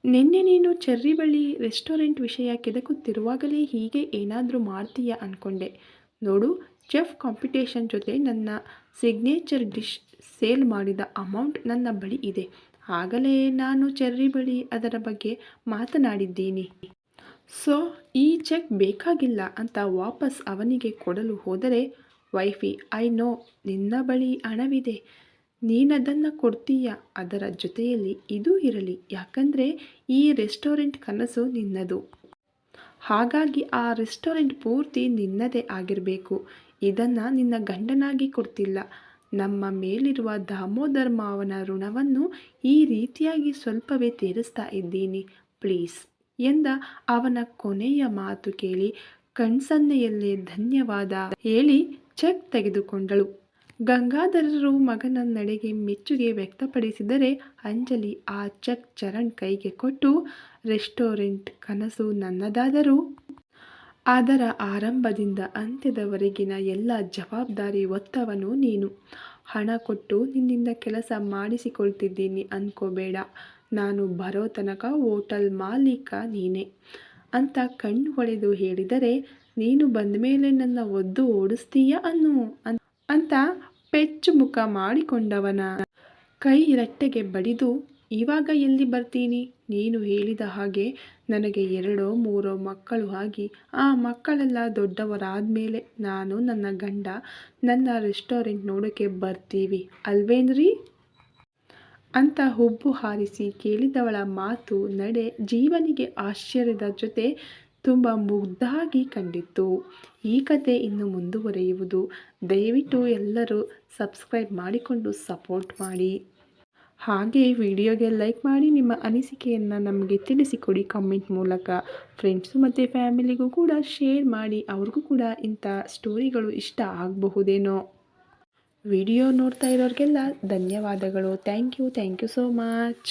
ನಿನ್ನೆ ನೀನು ಚೆರ್ರಿ ಬಳಿ ರೆಸ್ಟೋರೆಂಟ್ ವಿಷಯ ಕೆದಕುತ್ತಿರುವಾಗಲೇ ಹೀಗೆ ಏನಾದರೂ ಮಾಡ್ತೀಯ ಅಂದ್ಕೊಂಡೆ ನೋಡು, ಚೆಫ್ ಕಾಂಪಿಟೇಷನ್ ಜೊತೆ ನನ್ನ ಸಿಗ್ನೇಚರ್ ಡಿಶ್ ಸೇಲ್ ಮಾಡಿದ ಅಮೌಂಟ್ ನನ್ನ ಬಳಿ ಇದೆ. ಆಗಲೇ ನಾನು ಚೆರ್ರಿ ಬಳಿ ಅದರ ಬಗ್ಗೆ ಮಾತನಾಡಿದ್ದೀನಿ. ಸೊ, ಈ ಚೆಕ್ ಬೇಕಾಗಿಲ್ಲ ಅಂತ ವಾಪಸ್ ಅವನಿಗೆ ಕೊಡಲು ಹೋದರೆ, ವೈಫಿ, ಐ ನೋ, ನಿನ್ನ ಬಳಿ ಹಣವಿದೆ. ನೀನದನ್ನು ಕೊಡ್ತೀಯ? ಅದರ ಜೊತೆಯಲ್ಲಿ ಇದೂ ಇರಲಿ. ಯಾಕಂದರೆ ಈ ರೆಸ್ಟೋರೆಂಟ್ ಕನಸು ನಿನ್ನದು. ಹಾಗಾಗಿ ಆ ರೆಸ್ಟೋರೆಂಟ್ ಪೂರ್ತಿ ನಿನ್ನದೇ ಆಗಿರಬೇಕು. ಇದನ್ನು ನಿನ್ನ ಗಂಡನಾಗಿ ಕೊಡ್ತಿಲ್ಲ. ನಮ್ಮ ಮೇಲಿರುವ ದಾಮೋದರ್ ಮಾವನ ಋಣವನ್ನು ಈ ರೀತಿಯಾಗಿ ಸ್ವಲ್ಪವೇ ತೀರಿಸ್ತಾ ಇದ್ದೀನಿ. ಪ್ಲೀಸ್ ಎಂದ ಅವನ ಕೊನೆಯ ಮಾತು ಕೇಳಿ ಕಣ್ಸನ್ನೆಯಲ್ಲೇ ಧನ್ಯವಾದ ಹೇಳಿ ಚೆಕ್ ತೆಗೆದುಕೊಂಡಳು. ಗಂಗಾಧರರು ಮಗನ ನಡೆಗೆ ಮೆಚ್ಚುಗೆ ವ್ಯಕ್ತಪಡಿಸಿದರೆ ಅಂಜಲಿ ಆ ಚೆಕ್ ಚರಣ್ ಕೈಗೆ ಕೊಟ್ಟು ರೆಸ್ಟೋರೆಂಟ್ ಕನಸು ನನ್ನದಾದರೂ ಅದರ ಆರಂಭದಿಂದ ಅಂತ್ಯದವರೆಗಿನ ಎಲ್ಲ ಜವಾಬ್ದಾರಿ ಒತ್ತವನು ನೀನು. ಹಣ ಕೊಟ್ಟು ನಿನ್ನಿಂದ ಕೆಲಸ ಮಾಡಿಸಿಕೊಳ್ತಿದ್ದೀನಿ ಅಂದ್ಕೋಬೇಡ ನಾನು ಬರೋ ತನಕ ಹೋಟಲ್ ಮಾಲೀಕ ನೀನೇ. ಅಂತ ಕಣ್ಣು ಹೊಳೆದು ಹೇಳಿದರೆ, ನೀನು ಬಂದ ಮೇಲೆ ನನ್ನ ಒದ್ದು ಓಡಿಸ್ತೀಯ ಅನ್ನು ಅಂತ ಪೆಚ್ಚು ಮುಖ ಮಾಡಿಕೊಂಡವನ ಕೈ ರಟ್ಟೆಗೆ ಬಡಿದು, ಇವಾಗ ಎಲ್ಲಿ ಬರ್ತೀನಿ? ನೀನು ಹೇಳಿದ ಹಾಗೆ ನನಗೆ ಎರಡೋ ಮೂರೋ ಮಕ್ಕಳು ಆಗಿ, ಆ ಮಕ್ಕಳೆಲ್ಲ ದೊಡ್ಡವರಾದಮೇಲೆ ನಾನು ನನ್ನ ಗಂಡ ನನ್ನ ರೆಸ್ಟೋರೆಂಟ್ ನೋಡೋಕ್ಕೆ ಬರ್ತೀವಿ, ಅಲ್ವೇನ್ರಿ? ಅಂತ ಹುಬ್ಬು ಹಾರಿಸಿ ಕೇಳಿದವಳ ಮಾತು ನಡೆ ಜೀವನಿಗೆ ಆಶ್ಚರ್ಯದ ಜೊತೆ ತುಂಬ ಮುಗ್ಧಾಗಿ ಕಂಡಿತ್ತು. ಈ ಕತೆ ಇನ್ನು ಮುಂದುವರೆಯುವುದು. ದಯವಿಟ್ಟು ಎಲ್ಲರೂ ಸಬ್ಸ್ಕ್ರೈಬ್ ಮಾಡಿಕೊಂಡು ಸಪೋರ್ಟ್ ಮಾಡಿ. ಹಾಗೆ ವಿಡಿಯೋಗೆ ಲೈಕ್ ಮಾಡಿ ನಿಮ್ಮ ಅನಿಸಿಕೆಯನ್ನು ನಮಗೆ ತಿಳಿಸಿಕೊಡಿ ಕಮೆಂಟ್ ಮೂಲಕ. ಫ್ರೆಂಡ್ಸು ಮತ್ತು ಫ್ಯಾಮಿಲಿಗೂ ಕೂಡ ಶೇರ್ ಮಾಡಿ, ಅವ್ರಿಗೂ ಕೂಡ ಇಂಥ ಸ್ಟೋರಿಗಳು ಇಷ್ಟ ಆಗಬಹುದೇನೋ. ವಿಡಿಯೋ ನೋಡ್ತಾ ಇರೋರಿಗೆಲ್ಲ ಧನ್ಯವಾದಗಳು. Thank you thank you so much